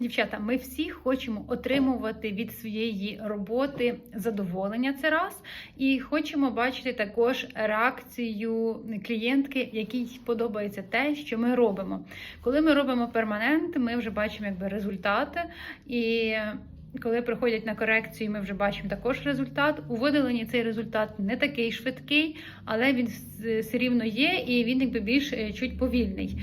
Дівчата, ми всі хочемо отримувати від своєї роботи задоволення це раз, і хочемо бачити також реакцію клієнтки, якій подобається те, що ми робимо. Коли ми робимо перманент, ми вже бачимо якби результати і. Коли приходять на корекцію, ми вже бачимо також результат. У видаленні цей результат не такий швидкий, але він все рівно є, і він якби більш е, чуть повільний.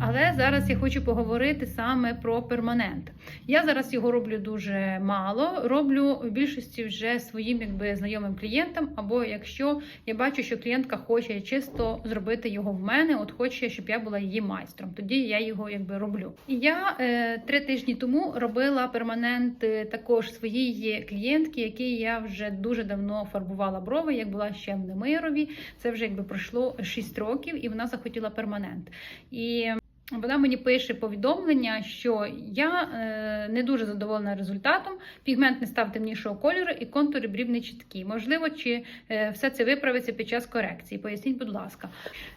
Але зараз я хочу поговорити саме про перманент. Я зараз його роблю дуже мало. Роблю в більшості вже своїм якби знайомим клієнтам, або якщо я бачу, що клієнтка хоче чисто зробити його в мене, от хоче, щоб я була її майстром. Тоді я його якби роблю. І я е, три тижні тому робила перманент е, також своїй клієнтки, якій я вже дуже давно фарбувала брови, як була ще в Немирові. Це вже якби пройшло 6 років, і вона захотіла перманент. І вона мені пише повідомлення, що я е, не дуже задоволена результатом. Пігмент не став темнішого кольору і контури брів не чіткі. Можливо, чи е, все це виправиться під час корекції? Поясніть, будь ласка.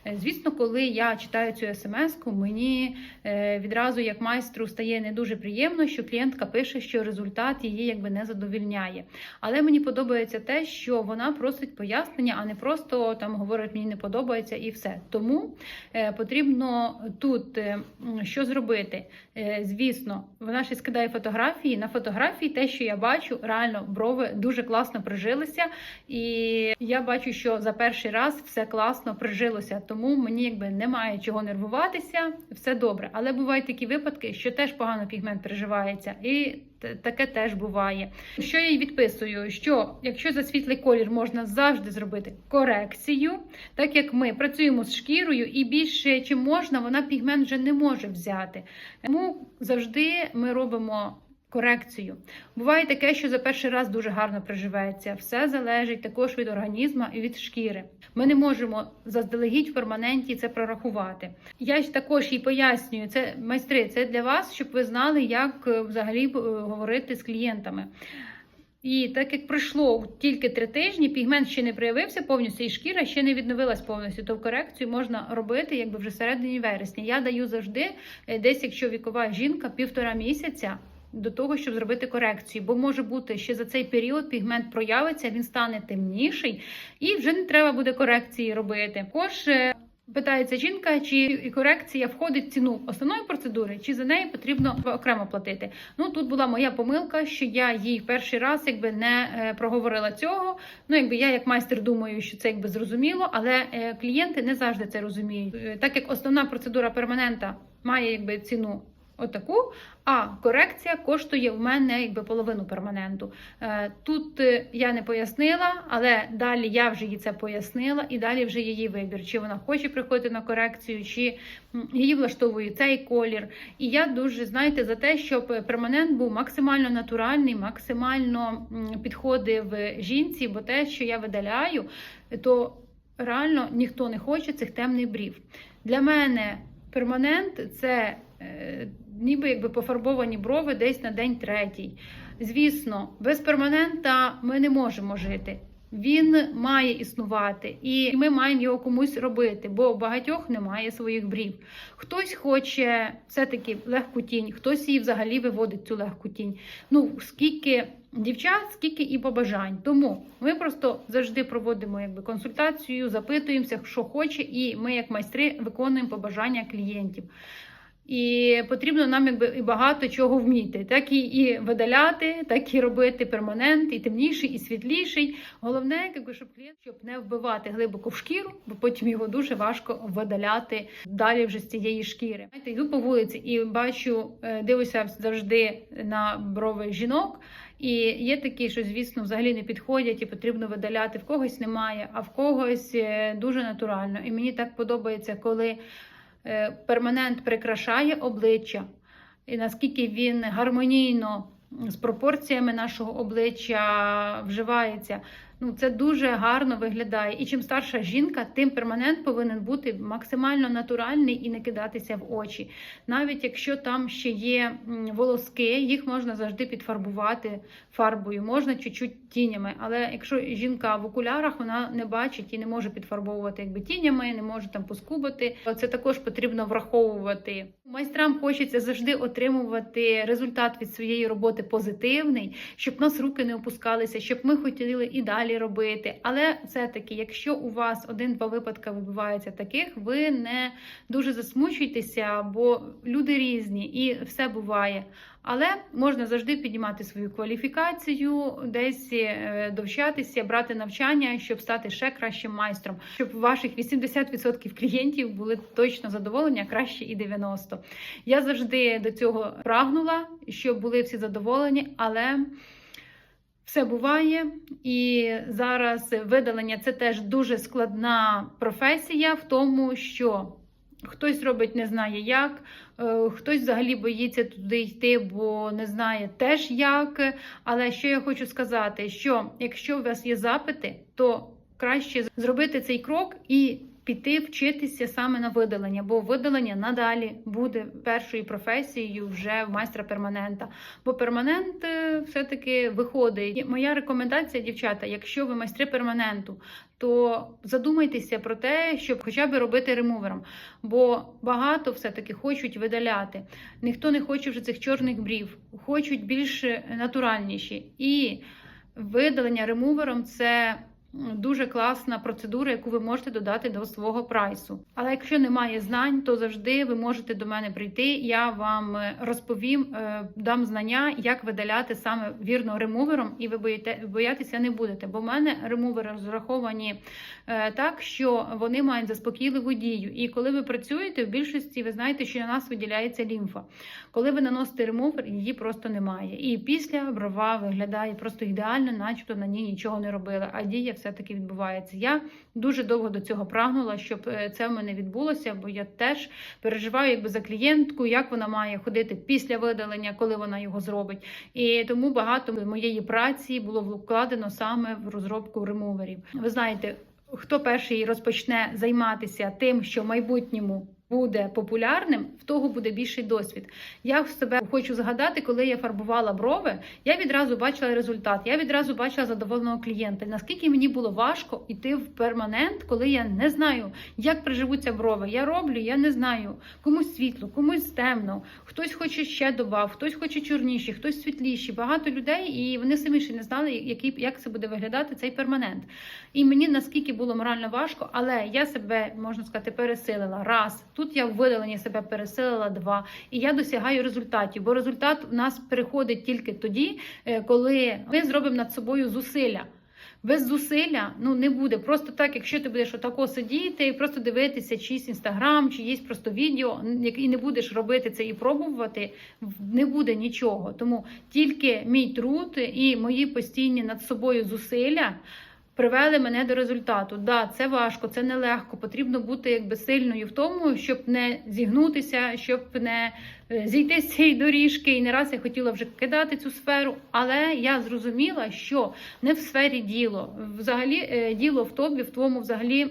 Е, звісно, коли я читаю цю смс-ку, мені відразу як майстру стає не дуже приємно, що клієнтка пише, що результат її якби не задовільняє. Але мені подобається те, що вона просить пояснення, а не просто там говорить мені не подобається і все. Тому потрібно тут е, що зробити. Е, звісно, вона ще скидає фотографії. На фотографії те, що я бачу, реально брови дуже класно прижилися, і я бачу, що за перший раз все класно прижилося. Тому мені якби немає чого нервуватися, все добре. Але бувають такі випадки, що теж погано пігмент приживається, і таке теж буває. Що я їй відписую? Що якщо за світлий колір можна завжди зробити корекцію, так як ми працюємо з шкірою, і більше чим можна, вона пігмент вже не може взяти. Тому завжди ми робимо. Корекцію. Буває таке, що за перший раз дуже гарно приживеться. Все залежить також від організму і від шкіри. Ми не можемо заздалегідь в перманенті це прорахувати. Я ж також їй пояснюю, це майстри, це для вас, щоб ви знали, як е, взагалі е, говорити з клієнтами. І так як пройшло тільки три тижні, пігмент ще не проявився повністю, і шкіра ще не відновилась повністю. То корекцію можна робити якби вже середині вересня. Я даю завжди е, десь, якщо вікова жінка, півтора місяця. До того, щоб зробити корекцію, бо може бути, що за цей період пігмент проявиться, він стане темніший, і вже не треба буде корекції робити. Також е, питається жінка, чи корекція входить в ціну основної процедури, чи за неї потрібно окремо платити. Ну тут була моя помилка, що я їй перший раз якби не е, проговорила цього. Ну, якби я як майстер думаю, що це якби зрозуміло, але е, клієнти не завжди це розуміють. Е, Так як основна процедура перманента має якби ціну. Отаку, а корекція коштує в мене якби половину перманенту. Е, Тут е, я не пояснила, але далі я вже їй це пояснила, і далі вже її вибір, чи вона хоче приходити на корекцію, чи її влаштовує цей колір. І я дуже знаєте за те, щоб перманент був максимально натуральний, максимально підходив жінці, бо те, що я видаляю, то реально ніхто не хоче цих темних брів. Для мене перманент це е, ніби якби пофарбовані брови десь на день третій. Звісно, без перманента ми не можемо жити. Він має існувати, і ми маємо його комусь робити, бо у багатьох немає своїх брів. Хтось хоче все-таки легку тінь, хтось її взагалі виводить цю легку тінь. Ну скільки дівчат, скільки і побажань. Тому ми просто завжди проводимо якби консультацію, запитуємося, що хоче, і ми, як майстри, виконуємо побажання клієнтів. І потрібно нам якби і багато чого вміти, так і, і видаляти, так і робити перманент, і темніший, і світліший. Головне, якби, щоб клієнт щоб не вбивати глибоко в шкіру, бо потім його дуже важко видаляти далі вже з цієї шкіри. Знаєте, йду по вулиці і бачу, е, дивлюся завжди на брови жінок. І є такі, що, звісно, взагалі не підходять і потрібно видаляти. В когось немає, а в когось е, дуже натурально. І мені так подобається, коли перманент прикрашає обличчя, і наскільки він гармонійно з пропорціями нашого обличчя вживається. Ну, це дуже гарно виглядає. І чим старша жінка, тим перманент повинен бути максимально натуральний і не кидатися в очі. Навіть якщо там ще є волоски, їх можна завжди підфарбувати фарбою, можна чуть-чуть тінями. Але якщо жінка в окулярах, вона не бачить і не може підфарбовувати якби тінями, не може там поскубати. Це також потрібно враховувати. Майстрам хочеться завжди отримувати результат від своєї роботи позитивний, щоб нас руки не опускалися, щоб ми хотіли і далі робити. Але все-таки, якщо у вас один-два випадки вибиваються таких, ви не дуже засмучуйтеся, бо люди різні і все буває. Але можна завжди піднімати свою кваліфікацію, десь е, довчатися, брати навчання, щоб стати ще кращим майстром, щоб ваших 80% клієнтів були точно задоволені, а краще і 90%. Я завжди до цього прагнула, щоб були всі задоволені, але. Все буває, і зараз видалення це теж дуже складна професія в тому, що хтось робить не знає як, е, хтось взагалі боїться туди йти, бо не знає теж як. Але що я хочу сказати, що якщо у вас є запити, то краще зробити цей крок і піти вчитися саме на видалення, бо видалення надалі буде першою професією вже в майстра перманента. Бо перманент е, все-таки виходить. Моя рекомендація, дівчата, якщо ви майстри перманенту, то задумайтеся про те, щоб хоча б робити ремувером. Бо багато все-таки хочуть видаляти. Ніхто не хоче вже цих чорних брів, хочуть більш натуральніші. І видалення ремувером це дуже класна процедура, яку ви можете додати до свого прайсу. Але якщо немає знань, то завжди ви можете до мене прийти. Я вам розповім, е, дам знання, як видаляти саме вірно ремувером, і ви боїте, боятися не будете. Бо в мене ремувери розраховані е, так, що вони мають заспокійливу дію. І коли ви працюєте, в більшості ви знаєте, що на нас виділяється лімфа. Коли ви наносите ремувер, її просто немає. І після брова виглядає просто ідеально, начебто на ній нічого не робили. А дія все-таки відбувається. Я дуже довго до цього прагнула, щоб е, це в мене відбулося, бо я теж переживаю якби за клієнтку, як вона має ходити після видалення, коли вона його зробить. І тому багато моєї праці було вкладено саме в розробку ремуверів. Ви знаєте, хто перший розпочне займатися тим, що в майбутньому буде популярним, в того буде більший досвід. Я в себе хочу згадати, коли я фарбувала брови, я відразу бачила результат, я відразу бачила задоволеного клієнта. Наскільки мені було важко йти в перманент, коли я не знаю, як приживуться брови. Я роблю, я не знаю. Комусь світло, комусь темно, хтось хоче ще добав, хтось хоче чорніші, хтось світліші. Багато людей, і вони самі ще не знали, який як це буде виглядати цей перманент. І мені наскільки було морально важко, але я себе можна сказати пересилила раз. Тут я в видаленні себе пересилила два, і я досягаю результатів. Бо результат у нас переходить тільки тоді, е, коли ми зробимо над собою зусилля. Без зусилля ну не буде. Просто так, якщо ти будеш отако сидіти і просто дивитися, чийсь інстаграм, чи є просто відео, і не будеш робити це і пробувати, не буде нічого. Тому тільки мій труд і мої постійні над собою зусилля привели мене до результату. Да, це важко, це нелегко. Потрібно бути якби сильною в тому, щоб не зігнутися, щоб не зійти з цієї доріжки. І не раз я хотіла вже кидати цю сферу, але я зрозуміла, що не в сфері діло. Взагалі е, діло в тобі, в твоєму взагалі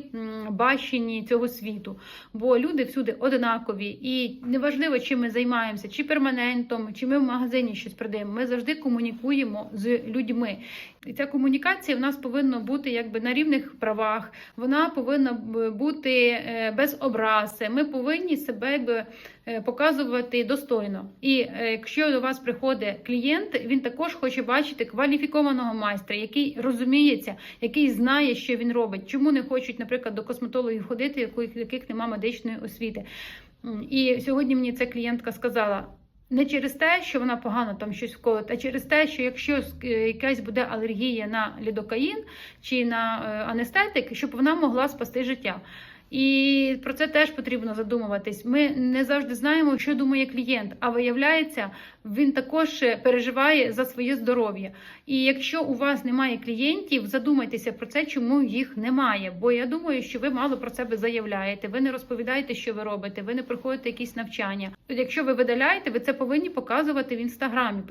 баченні цього світу. Бо люди всюди однакові, і неважливо, чим ми займаємося, чи перманентом, чи ми в магазині щось продаємо. Ми завжди комунікуємо з людьми. І ця комунікація в нас повинна бути якби на рівних правах, вона повинна бути е, без образи. Ми повинні себе якби е, показувати достойно. І е, якщо до вас приходить клієнт, він також хоче бачити кваліфікованого майстра, який розуміється, який знає, що він робить. Чому не хочуть, наприклад, до косметологів ходити, у яких немає медичної освіти. І сьогодні мені ця клієнтка сказала. Не через те, що вона погано там щось вколить, а через те, що якщо якась буде алергія на лідокаїн чи на анестетик, щоб вона могла спасти життя. І про це теж потрібно задумуватись. Ми не завжди знаємо, що думає клієнт, а виявляється, він також переживає за своє здоров'я. І якщо у вас немає клієнтів, задумайтеся про це, чому їх немає. Бо я думаю, що ви мало про себе заявляєте, ви не розповідаєте, що ви робите, ви не проходите якісь навчання. Якщо ви видаляєте, ви це повинні показувати в інстаграмі,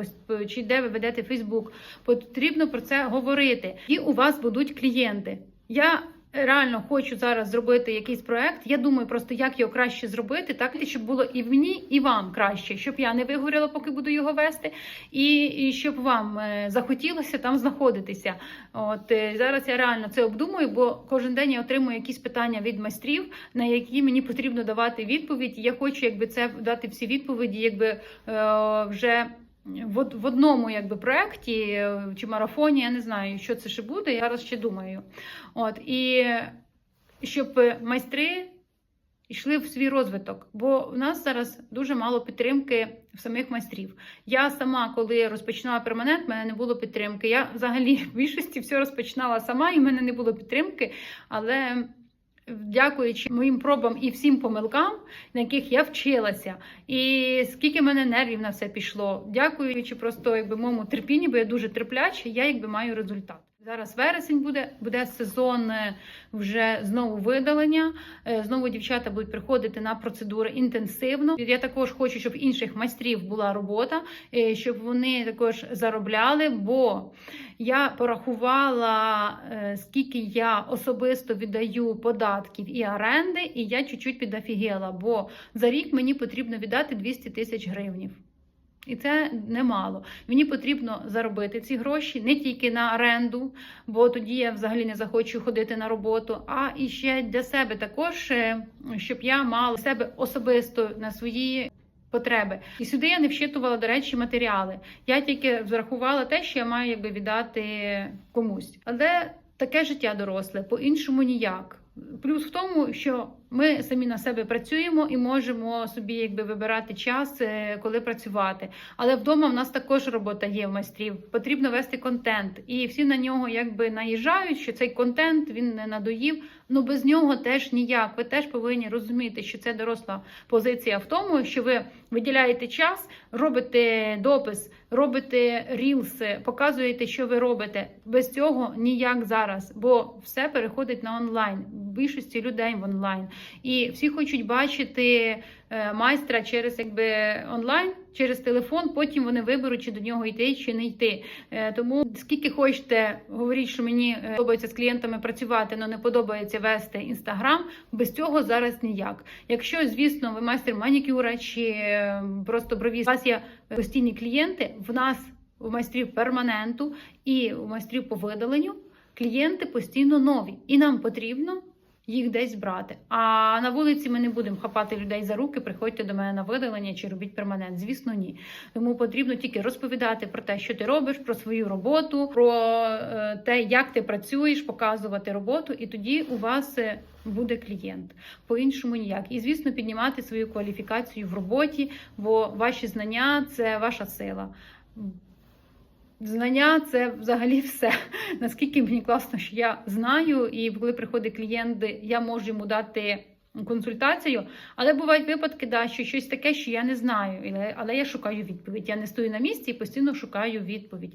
чи де ви ведете Фейсбук. Потрібно про це говорити. І у вас будуть клієнти. Я реально хочу зараз зробити якийсь проект. Я думаю, просто як його краще зробити, так щоб було і мені, і вам краще, щоб я не вигоріла, поки буду його вести, і, і щоб вам е, захотілося там знаходитися. От е, зараз я реально це обдумую, бо кожен день я отримую якісь питання від майстрів, на які мені потрібно давати відповідь. Я хочу, якби це дати всі відповіді, якби е, вже. В, в одному якби проєкті чи марафоні, я не знаю, що це ще буде. Я зараз ще думаю. От і щоб майстри йшли в свій розвиток, бо в нас зараз дуже мало підтримки в самих майстрів. Я сама, коли розпочинала перманент, в мене не було підтримки. Я взагалі в більшості все розпочинала сама, і в мене не було підтримки, але. Дякуючи моїм пробам і всім помилкам, на яких я вчилася, і скільки мене нервів на все пішло. Дякуючи просто якби моєму терпінню, бо я дуже терпляча, я якби маю результат. Зараз вересень буде, буде сезон е, вже знову видалення. Е, Знову дівчата будуть приходити на процедури інтенсивно. Я також хочу, щоб інших майстрів була робота, е, щоб вони також заробляли. Бо я порахувала, е, скільки я особисто віддаю податків і оренди, і я чуть-чуть підофігела, бо за рік мені потрібно віддати 200 тисяч гривнів. І це немало. Мені потрібно заробити ці гроші не тільки на оренду, бо тоді я взагалі не захочу ходити на роботу, а і ще для себе також, е, щоб я мала себе особисто на свої. Потреби і сюди я не вщитувала, до речі, матеріали. Я тільки врахувала те, що я маю якби віддати комусь. Але таке життя доросле, по-іншому ніяк. Плюс в тому, що ми самі на себе працюємо і можемо собі якби вибирати час, е, коли працювати. Але вдома в нас також робота є в майстрів. Потрібно вести контент, і всі на нього якби наїжджають, що цей контент він не надоїв. Ну без нього теж ніяк. Ви теж повинні розуміти, що це доросла позиція в тому, що ви виділяєте час, робите допис, робите рілси, показуєте, що ви робите. Без цього ніяк зараз, бо все переходить на онлайн. Більшості людей в онлайн. І всі хочуть бачити е, майстра через якби онлайн, через телефон. Потім вони виберуть, чи до нього йти, чи не йти. Е, Тому скільки хочете, говоріть, що мені е, подобається з клієнтами працювати, але не подобається вести інстаграм. Без цього зараз ніяк. Якщо, звісно, ви майстер манікюра чи просто брові, у вас є постійні клієнти, в нас у майстрів перманенту і у майстрів по видаленню клієнти постійно нові, і нам потрібно їх десь брати. А на вулиці ми не будемо хапати людей за руки, приходьте до мене на видалення чи робіть перманент. Звісно, ні. Тому потрібно тільки розповідати про те, що ти робиш, про свою роботу, про е, те, як ти працюєш, показувати роботу, і тоді у вас е, буде клієнт. По-іншому ніяк. І звісно, піднімати свою кваліфікацію в роботі, бо ваші знання це ваша сила. Знання це взагалі все. Наскільки мені класно, що я знаю, і коли приходить клієнт, я можу йому дати консультацію. Але бувають випадки, да, що щось таке, що я не знаю, але, я шукаю відповідь. Я не стою на місці і постійно шукаю відповідь.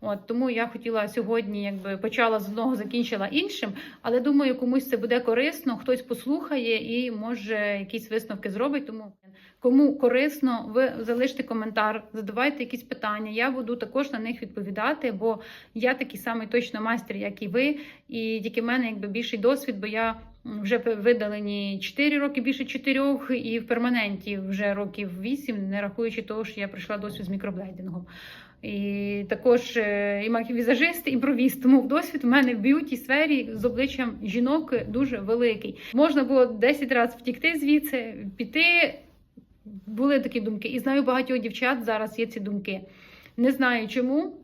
От тому я хотіла сьогодні, якби почала з одного, закінчила іншим, але думаю, комусь це буде корисно, хтось послухає і може якісь висновки зробить. Тому кому корисно, ви залиште коментар, задавайте якісь питання. Я буду також на них відповідати, бо я такий самий точно майстер, як і ви, і тільки в мене якби більший досвід, бо я вже видалені 4 роки, більше 4, і в перманенті вже років 8, не рахуючи того, що я пройшла досвід з мікроблейдингом. І також е, і маківізажист, і бровіст. Тому досвід у мене в б'юті сфері з обличчям жінок дуже великий. Можна було 10 разів втікти звідси, піти. Були такі думки. І знаю багатьох дівчат зараз є ці думки. Не знаю чому.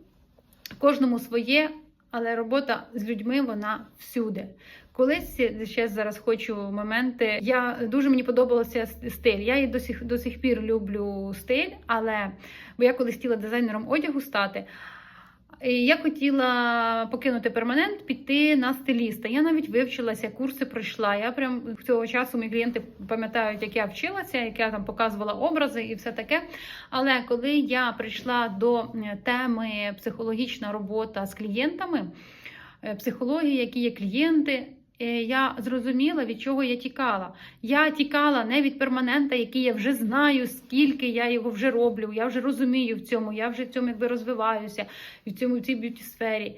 Кожному своє, але робота з людьми вона всюди. Колись ще зараз хочу моменти. Я дуже мені подобався стиль. Я і до сих до сих пір люблю стиль, але бо я колись хотіла дизайнером одягу стати. Я хотіла покинути перманент, піти на стиліста. Я навіть вивчилася, курси пройшла. Я прям цього часу мої клієнти пам'ятають, як я вчилася, як я там показувала образи і все таке. Але коли я прийшла до теми психологічна робота з клієнтами, е, психології, які є клієнти. Е, Я зрозуміла, від чого я тікала. Я тікала не від перманента, який я вже знаю, скільки я його вже роблю. Я вже розумію в цьому, я вже в цьому якби розвиваюся в цьому в цій б'юті сфері.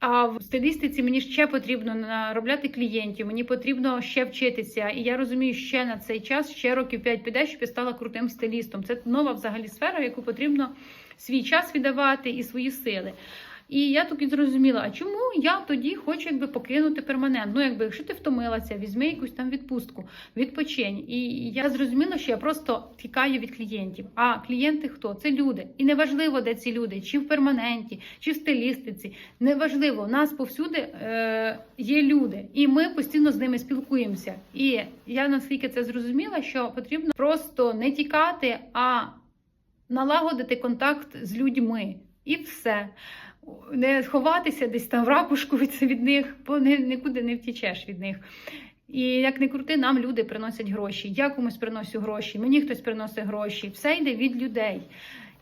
А в стилістиці мені ще потрібно наробляти клієнтів, мені потрібно ще вчитися. І я розумію, ще на цей час, ще років 5 піде, щоб я стала крутим стилістом. Це нова взагалі сфера, яку потрібно свій час віддавати і свої сили. І я тоді зрозуміла, а чому я тоді хочу якби покинути перманент? Ну, якби якщо ти втомилася, візьми якусь там відпустку, відпочинь. І я зрозуміла, що я просто тікаю від клієнтів. А клієнти хто? Це люди. І неважливо, де ці люди, чи в перманенті, чи в стилістиці. Неважливо, у нас повсюди е, є люди, і ми постійно з ними спілкуємося. І я наскільки це зрозуміла, що потрібно просто не тікати, а налагодити контакт з людьми. І все. Не ховатися десь там в ракушку від, них, бо ні- нікуди не втічеш від них. І як не крути, нам люди приносять гроші. Я комусь приношу гроші, мені хтось приносить гроші. Все йде від людей.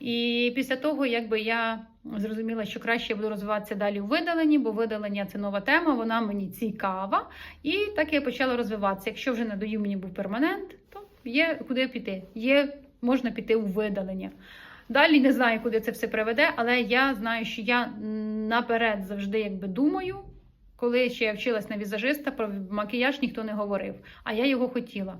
І після того, якби я зрозуміла, що краще я буду розвиватися далі у видаленні, бо видалення це нова тема, вона мені цікава. І так я почала розвиватися. Якщо вже надоїв мені був перманент, то є куди піти. Є можна піти у видалення. Далі не знаю, куди це все приведе, але я знаю, що я наперед завжди якби думаю. Коли ще я вчилась на візажиста, про макіяж ніхто не говорив, а я його хотіла.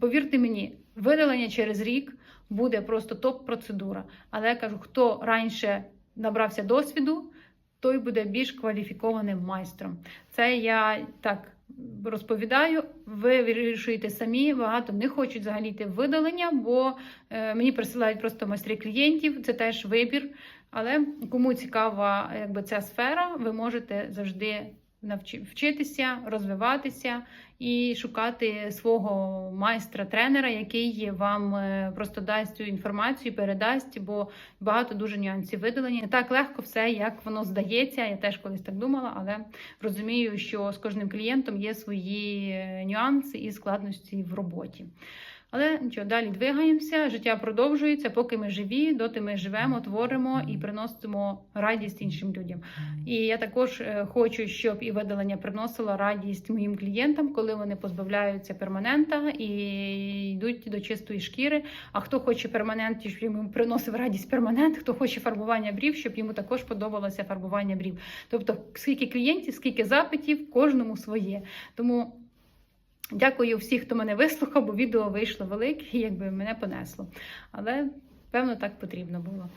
Повірте мені, видалення через рік буде просто топ-процедура. Але я кажу, хто раніше набрався досвіду, той буде більш кваліфікованим майстром. Це я так розповідаю. Ви вирішуєте самі. Багато не хочуть взагалі йти видалення, бо е, мені присилають просто майстри клієнтів. Це теж вибір. Але кому цікава якби ця сфера, ви можете завжди вчитися, розвиватися і шукати свого майстра-тренера, який вам е, просто дасть цю інформацію, передасть, бо багато дуже нюансів видалення. Не так легко все, як воно здається. Я теж колись так думала, але розумію, що з кожним клієнтом є свої е, нюанси і складності в роботі. Але нічого, далі двигаємося, життя продовжується, поки ми живі, доти ми живемо, творимо і приносимо радість іншим людям. І я також е, хочу, щоб і видалення приносило радість моїм клієнтам, коли вони позбавляються перманента і йдуть до чистої шкіри. А хто хоче перманент, щоб йому приносив радість перманент, хто хоче фарбування брів, щоб йому також подобалося фарбування брів. Тобто, скільки клієнтів, скільки запитів, кожному своє. Тому. Дякую всіх, хто мене вислухав, бо відео вийшло велике, якби мене понесло. Але певно так потрібно було.